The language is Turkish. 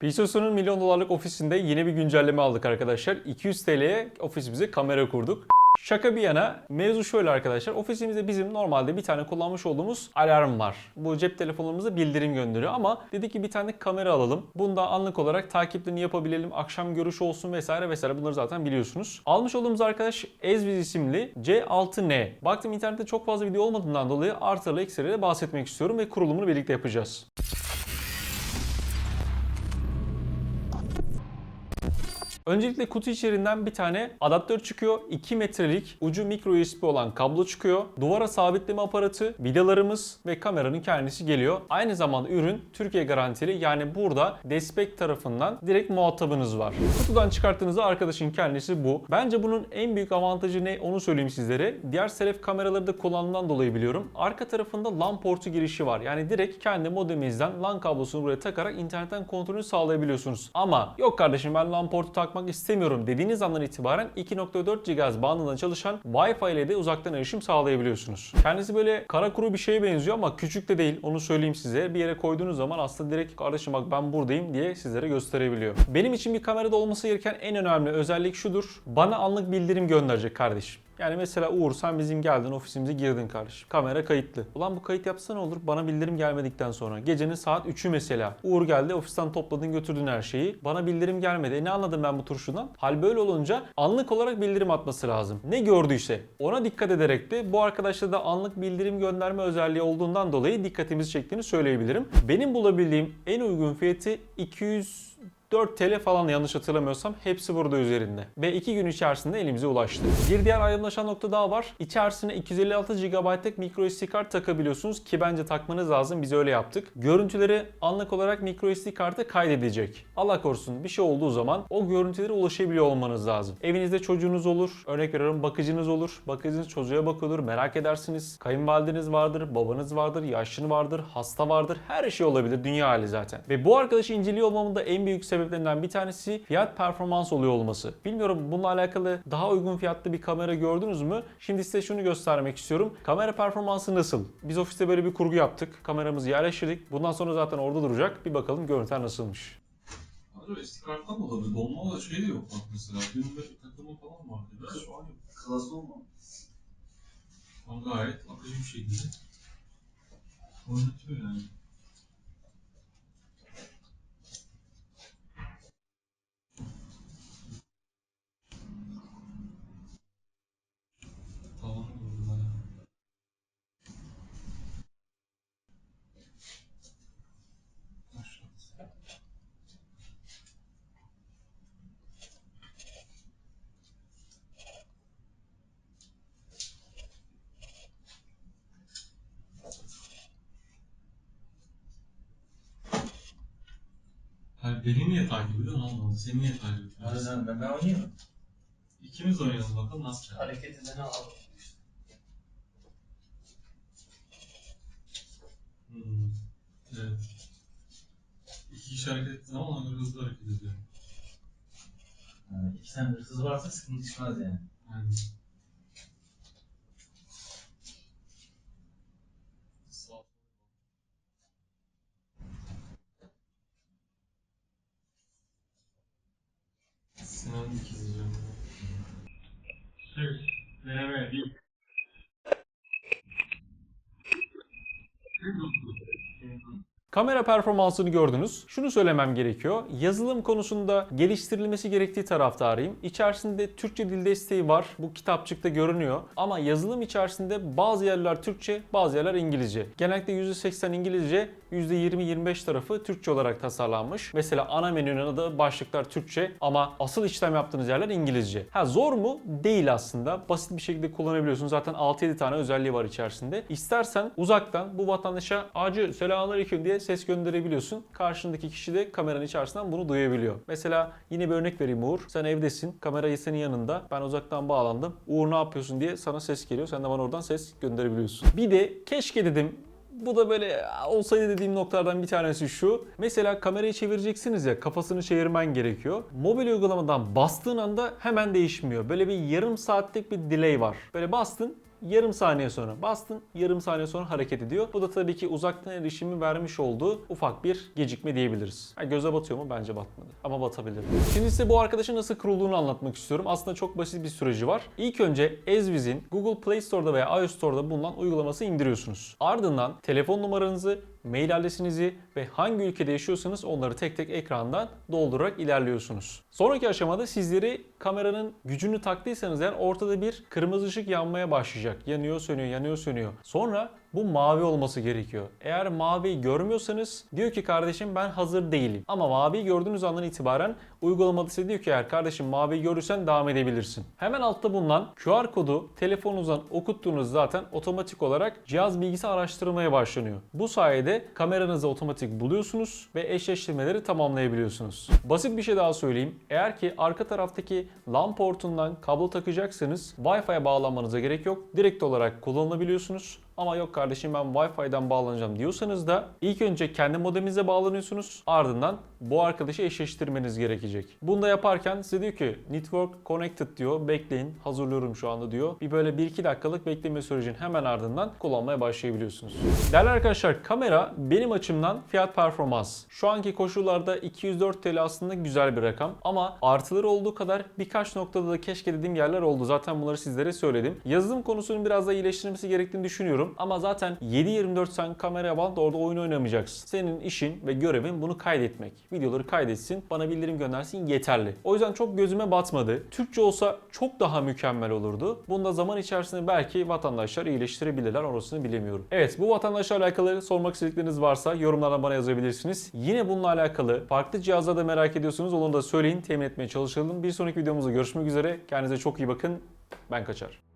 Pisosu'nun milyon dolarlık ofisinde yeni bir güncelleme aldık arkadaşlar. 200 TL'ye ofisimize kamera kurduk. Şaka bir yana mevzu şöyle arkadaşlar. Ofisimizde bizim normalde bir tane kullanmış olduğumuz alarm var. Bu cep telefonlarımıza bildirim gönderiyor ama dedik ki bir tane kamera alalım. Bunda anlık olarak takiplerini yapabilelim. Akşam görüş olsun vesaire vesaire bunları zaten biliyorsunuz. Almış olduğumuz arkadaş Ezviz isimli C6N. Baktım internette çok fazla video olmadığından dolayı artırılı ekseriyle bahsetmek istiyorum ve kurulumunu birlikte yapacağız. Öncelikle kutu içerisinden bir tane adaptör çıkıyor. 2 metrelik ucu micro USB olan kablo çıkıyor. Duvara sabitleme aparatı, vidalarımız ve kameranın kendisi geliyor. Aynı zamanda ürün Türkiye garantili yani burada Despek tarafından direkt muhatabınız var. Kutudan çıkarttığınızda arkadaşın kendisi bu. Bence bunun en büyük avantajı ne onu söyleyeyim sizlere. Diğer selef kameraları da kullandığından dolayı biliyorum. Arka tarafında LAN portu girişi var. Yani direkt kendi modeminizden LAN kablosunu buraya takarak internetten kontrolünü sağlayabiliyorsunuz. Ama yok kardeşim ben LAN portu takmak istemiyorum dediğiniz andan itibaren 2.4 GHz bandında çalışan Wi-Fi ile de uzaktan erişim sağlayabiliyorsunuz. Kendisi böyle kara kuru bir şeye benziyor ama küçük de değil onu söyleyeyim size. Bir yere koyduğunuz zaman aslında direkt kardeşim bak ben buradayım diye sizlere gösterebiliyor. Benim için bir kamerada olması gereken en önemli özellik şudur. Bana anlık bildirim gönderecek kardeşim. Yani mesela Uğur sen bizim geldin ofisimize girdin kardeşim. Kamera kayıtlı. Ulan bu kayıt yapsa ne olur? Bana bildirim gelmedikten sonra. Gecenin saat 3'ü mesela. Uğur geldi ofisten topladın götürdün her şeyi. Bana bildirim gelmedi. E ne anladım ben bu turşudan? Hal böyle olunca anlık olarak bildirim atması lazım. Ne gördüyse ona dikkat ederek de bu arkadaşta da anlık bildirim gönderme özelliği olduğundan dolayı dikkatimizi çektiğini söyleyebilirim. Benim bulabildiğim en uygun fiyatı 200 4 TL falan yanlış hatırlamıyorsam hepsi burada üzerinde. Ve 2 gün içerisinde elimize ulaştı. Bir diğer aydınlaşan nokta daha var. İçerisine 256 GB'lık micro SD kart takabiliyorsunuz ki bence takmanız lazım. Biz öyle yaptık. Görüntüleri anlık olarak micro SD karta kaydedecek. Allah korusun bir şey olduğu zaman o görüntülere ulaşabiliyor olmanız lazım. Evinizde çocuğunuz olur. Örnek veriyorum bakıcınız olur. Bakıcınız çocuğa bakıyordur. Merak edersiniz. Kayınvalideniz vardır. Babanız vardır. Yaşlı vardır. Hasta vardır. Her şey olabilir. Dünya hali zaten. Ve bu arkadaşı inceliyor olmamın da en büyük sebeplerinden bir tanesi fiyat performans oluyor olması. Bilmiyorum bununla alakalı daha uygun fiyatlı bir kamera gördünüz mü? Şimdi size şunu göstermek istiyorum. Kamera performansı nasıl? Biz ofiste böyle bir kurgu yaptık. Kameramızı yerleştirdik. Bundan sonra zaten orada duracak. Bir bakalım görüntüler nasılmış. Acaba eski karttan mı olabilir? Dolma da şey de yok bak mesela. Günde takımı falan vardı. Ya şu an yok. Klası olma. Ama gayet akıcı bir şekilde oynatıyor yani. Beni niye takip ediyorsun anlamadım. Seni niye takip ediyorsun? Harbiden ben, ben oynayayım. İkimiz oynayalım bakalım nasıl çıkar. Hareket edeni al. Hmm. Evet. İki kişi hareket ettiği zaman ona göre hızlı hareket ediyor. Yani iki tane hırsız varsa sıkıntı çıkmaz yani. Aynen. Seriously, they haven't Kamera performansını gördünüz. Şunu söylemem gerekiyor. Yazılım konusunda geliştirilmesi gerektiği taraftarıyım. İçerisinde Türkçe dil desteği var. Bu kitapçıkta görünüyor. Ama yazılım içerisinde bazı yerler Türkçe, bazı yerler İngilizce. Genellikle %80 İngilizce, %20-25 tarafı Türkçe olarak tasarlanmış. Mesela ana menünün adı başlıklar Türkçe ama asıl işlem yaptığınız yerler İngilizce. Ha zor mu? Değil aslında. Basit bir şekilde kullanabiliyorsun. Zaten 6-7 tane özelliği var içerisinde. İstersen uzaktan bu vatandaşa acı selamünaleyküm diye ses gönderebiliyorsun. Karşındaki kişi de kameranın içerisinden bunu duyabiliyor. Mesela yine bir örnek vereyim Uğur. Sen evdesin. Kamerayı senin yanında. Ben uzaktan bağlandım. Uğur ne yapıyorsun diye sana ses geliyor. Sen de bana oradan ses gönderebiliyorsun. Bir de keşke dedim bu da böyle olsaydı dediğim noktalardan bir tanesi şu. Mesela kamerayı çevireceksiniz ya kafasını çevirmen gerekiyor. Mobil uygulamadan bastığın anda hemen değişmiyor. Böyle bir yarım saatlik bir delay var. Böyle bastın yarım saniye sonra bastın yarım saniye sonra hareket ediyor. Bu da tabii ki uzaktan erişimi vermiş olduğu ufak bir gecikme diyebiliriz. Ha, göze batıyor mu? Bence batmadı. Ama batabilir. Şimdi size bu arkadaşın nasıl kurulduğunu anlatmak istiyorum. Aslında çok basit bir süreci var. İlk önce Ezviz'in Google Play Store'da veya iOS Store'da bulunan uygulaması indiriyorsunuz. Ardından telefon numaranızı, mail adresinizi ve hangi ülkede yaşıyorsanız onları tek tek ekrandan doldurarak ilerliyorsunuz. Sonraki aşamada sizleri kameranın gücünü taktıysanız eğer ortada bir kırmızı ışık yanmaya başlayacak. Yanıyor, sönüyor, yanıyor, sönüyor. Sonra bu mavi olması gerekiyor. Eğer maviyi görmüyorsanız diyor ki kardeşim ben hazır değilim. Ama maviyi gördüğünüz andan itibaren uygulamada size diyor ki eğer kardeşim maviyi görürsen devam edebilirsin. Hemen altta bulunan QR kodu telefonunuzdan okuttuğunuz zaten otomatik olarak cihaz bilgisi araştırmaya başlanıyor. Bu sayede kameranızı otomatik buluyorsunuz ve eşleştirmeleri tamamlayabiliyorsunuz. Basit bir şey daha söyleyeyim. Eğer ki arka taraftaki LAN portundan kablo takacaksanız Wi-Fi'ye bağlanmanıza gerek yok. Direkt olarak kullanılabiliyorsunuz. Ama yok kardeşim ben Wi-Fi'den bağlanacağım diyorsanız da ilk önce kendi modeminize bağlanıyorsunuz. Ardından bu arkadaşı eşleştirmeniz gerekecek. Bunu da yaparken size diyor ki Network Connected diyor. Bekleyin hazırlıyorum şu anda diyor. Bir böyle 1-2 dakikalık bekleme sürecinin hemen ardından kullanmaya başlayabiliyorsunuz. Değerli arkadaşlar kamera benim açımdan fiyat performans. Şu anki koşullarda 204 TL aslında güzel bir rakam. Ama artıları olduğu kadar birkaç noktada da keşke dediğim yerler oldu. Zaten bunları sizlere söyledim. Yazılım konusunun biraz da iyileştirilmesi gerektiğini düşünüyorum. Ama zaten 7-24 sen kameraya bağlı da orada oyun oynamayacaksın. Senin işin ve görevin bunu kaydetmek. Videoları kaydetsin, bana bildirim göndersin yeterli. O yüzden çok gözüme batmadı. Türkçe olsa çok daha mükemmel olurdu. Bunda zaman içerisinde belki vatandaşlar iyileştirebilirler orasını bilemiyorum. Evet bu vatandaşlarla alakalı sormak istedikleriniz varsa yorumlardan bana yazabilirsiniz. Yine bununla alakalı farklı cihazlarda merak ediyorsunuz onu da söyleyin temin etmeye çalışalım. Bir sonraki videomuzda görüşmek üzere. Kendinize çok iyi bakın. Ben kaçar.